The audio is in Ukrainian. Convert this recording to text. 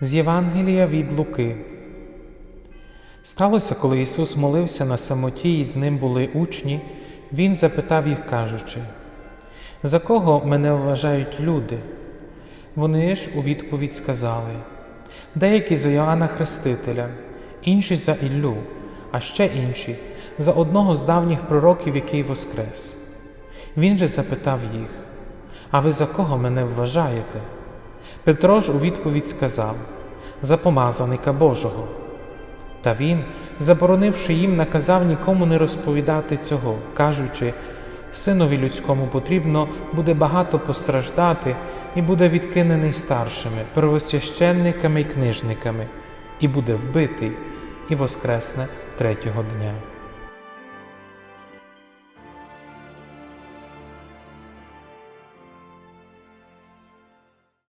З Євангелія від Луки. Сталося, коли Ісус молився на самоті, і з ним були учні, Він запитав їх, кажучи: За кого мене вважають люди? Вони ж у відповідь сказали: деякі за Йоанна Хрестителя, інші за Іллю, а ще інші за одного з давніх пророків, який воскрес. Він же запитав їх: А ви за кого мене вважаєте? Петро ж у відповідь сказав за помазаника Божого. Та він, заборонивши їм, наказав нікому не розповідати цього, кажучи, синові людському потрібно буде багато постраждати і буде відкинений старшими, первосвященниками і книжниками, і буде вбитий, і воскресне третього дня.